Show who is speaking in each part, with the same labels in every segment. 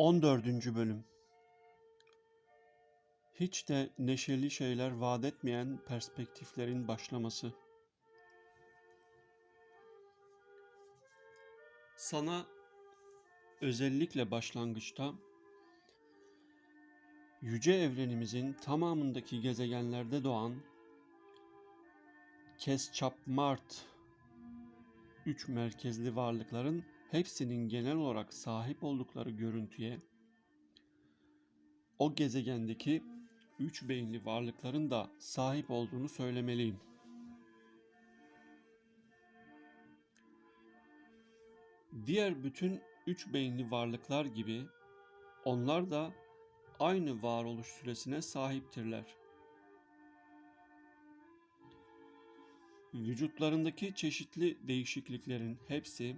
Speaker 1: 14. Bölüm Hiç de neşeli şeyler vaat etmeyen perspektiflerin başlaması. Sana özellikle başlangıçta yüce evrenimizin tamamındaki gezegenlerde doğan Kesçapmart üç merkezli varlıkların hepsinin genel olarak sahip oldukları görüntüye o gezegendeki üç beyinli varlıkların da sahip olduğunu söylemeliyim. Diğer bütün üç beyinli varlıklar gibi onlar da aynı varoluş süresine sahiptirler. Vücutlarındaki çeşitli değişikliklerin hepsi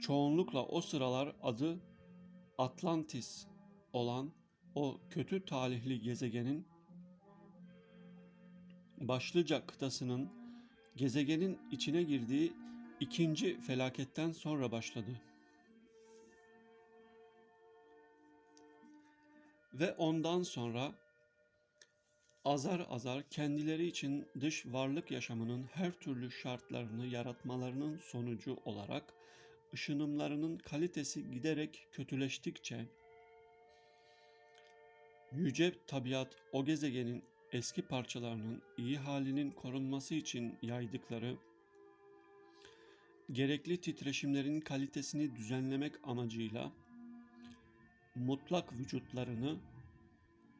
Speaker 1: çoğunlukla o sıralar adı Atlantis olan o kötü talihli gezegenin başlıca kıtasının gezegenin içine girdiği ikinci felaketten sonra başladı. Ve ondan sonra azar azar kendileri için dış varlık yaşamının her türlü şartlarını yaratmalarının sonucu olarak ışınımlarının kalitesi giderek kötüleştikçe yüce tabiat o gezegenin eski parçalarının iyi halinin korunması için yaydıkları gerekli titreşimlerin kalitesini düzenlemek amacıyla mutlak vücutlarını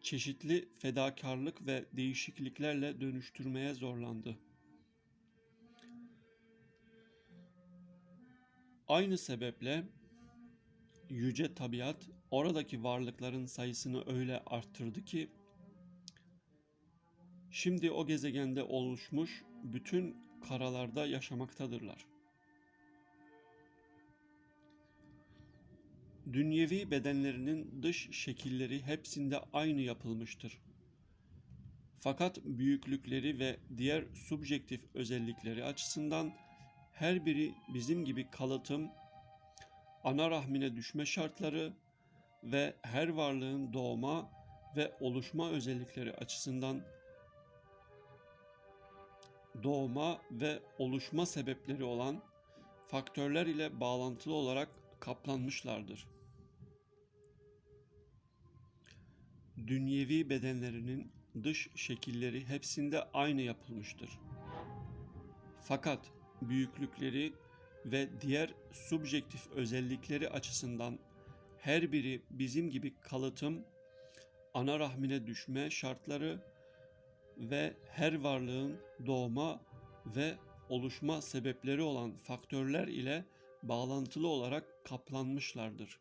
Speaker 1: çeşitli fedakarlık ve değişikliklerle dönüştürmeye zorlandı. Aynı sebeple yüce tabiat oradaki varlıkların sayısını öyle arttırdı ki şimdi o gezegende oluşmuş bütün karalarda yaşamaktadırlar. Dünyevi bedenlerinin dış şekilleri hepsinde aynı yapılmıştır. Fakat büyüklükleri ve diğer subjektif özellikleri açısından her biri bizim gibi kalıtım, ana rahmine düşme şartları ve her varlığın doğma ve oluşma özellikleri açısından doğma ve oluşma sebepleri olan faktörler ile bağlantılı olarak kaplanmışlardır. Dünyevi bedenlerinin dış şekilleri hepsinde aynı yapılmıştır. Fakat büyüklükleri ve diğer subjektif özellikleri açısından her biri bizim gibi kalıtım, ana rahmine düşme şartları ve her varlığın doğma ve oluşma sebepleri olan faktörler ile bağlantılı olarak kaplanmışlardır.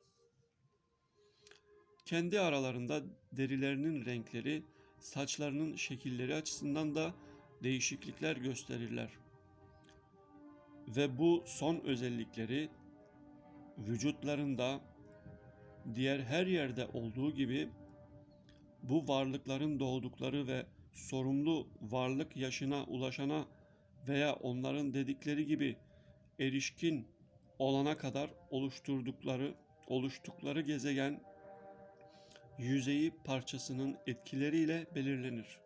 Speaker 1: Kendi aralarında derilerinin renkleri, saçlarının şekilleri açısından da değişiklikler gösterirler. Ve bu son özellikleri vücutlarında diğer her yerde olduğu gibi bu varlıkların doğdukları ve sorumlu varlık yaşına ulaşana veya onların dedikleri gibi erişkin olana kadar oluşturdukları oluştukları gezegen yüzeyi parçasının etkileriyle belirlenir.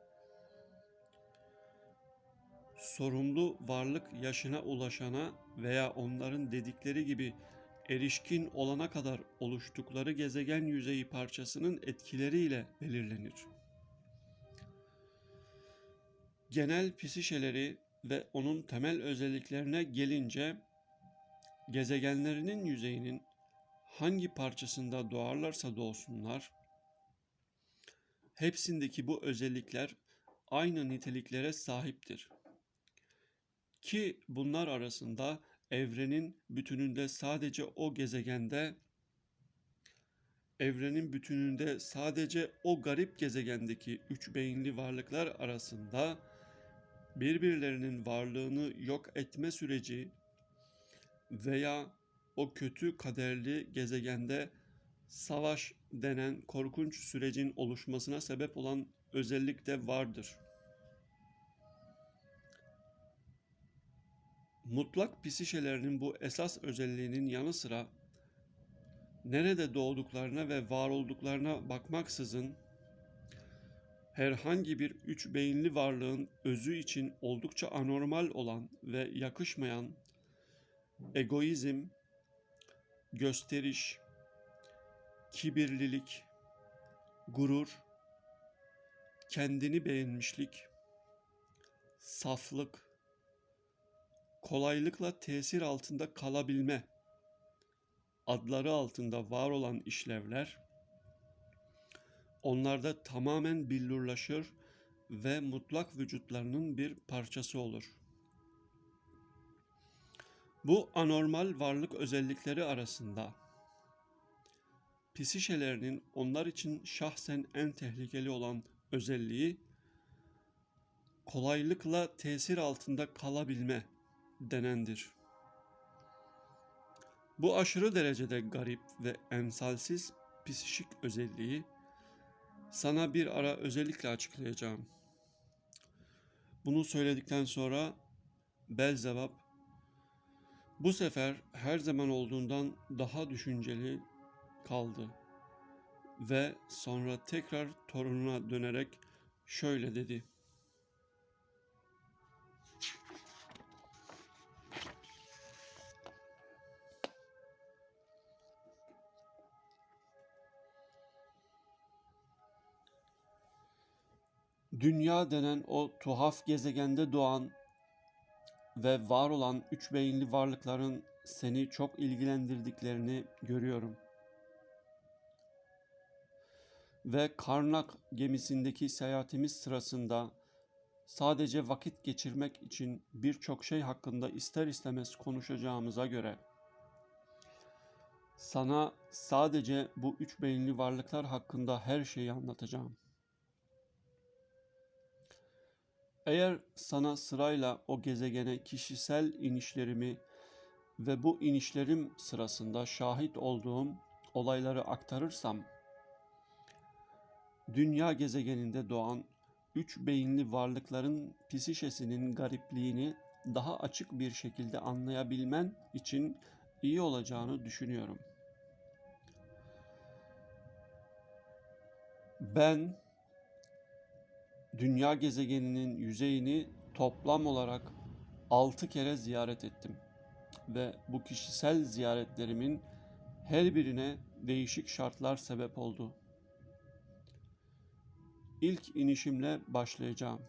Speaker 1: Sorumlu varlık yaşına ulaşana veya onların dedikleri gibi erişkin olana kadar oluştukları gezegen yüzeyi parçasının etkileriyle belirlenir. Genel psişeleri ve onun temel özelliklerine gelince gezegenlerinin yüzeyinin hangi parçasında doğarlarsa doğsunlar, hepsindeki bu özellikler aynı niteliklere sahiptir. Ki bunlar arasında evrenin bütününde sadece o gezegende evrenin bütününde sadece o garip gezegendeki üç beyinli varlıklar arasında birbirlerinin varlığını yok etme süreci veya o kötü kaderli gezegende savaş denen korkunç sürecin oluşmasına sebep olan özellik de vardır. Mutlak psişelerinin bu esas özelliğinin yanı sıra nerede doğduklarına ve var olduklarına bakmaksızın herhangi bir üç beyinli varlığın özü için oldukça anormal olan ve yakışmayan egoizm, gösteriş, kibirlilik, gurur, kendini beğenmişlik, saflık, kolaylıkla tesir altında kalabilme adları altında var olan işlevler onlarda tamamen billurlaşır ve mutlak vücutlarının bir parçası olur. Bu anormal varlık özellikleri arasında psişelerinin onlar için şahsen en tehlikeli olan özelliği kolaylıkla tesir altında kalabilme denendir. Bu aşırı derecede garip ve emsalsiz psişik özelliği sana bir ara özellikle açıklayacağım. Bunu söyledikten sonra Belzebab bu sefer her zaman olduğundan daha düşünceli kaldı ve sonra tekrar torununa dönerek şöyle dedi. Dünya denen o tuhaf gezegende doğan ve var olan üç beyinli varlıkların seni çok ilgilendirdiklerini görüyorum. Ve Karnak gemisindeki seyahatimiz sırasında sadece vakit geçirmek için birçok şey hakkında ister istemez konuşacağımıza göre sana sadece bu üç beyinli varlıklar hakkında her şeyi anlatacağım. Eğer sana sırayla o gezegene kişisel inişlerimi ve bu inişlerim sırasında şahit olduğum olayları aktarırsam, dünya gezegeninde doğan üç beyinli varlıkların psişesinin garipliğini daha açık bir şekilde anlayabilmen için iyi olacağını düşünüyorum. Ben dünya gezegeninin yüzeyini toplam olarak 6 kere ziyaret ettim ve bu kişisel ziyaretlerimin her birine değişik şartlar sebep oldu. İlk inişimle başlayacağım.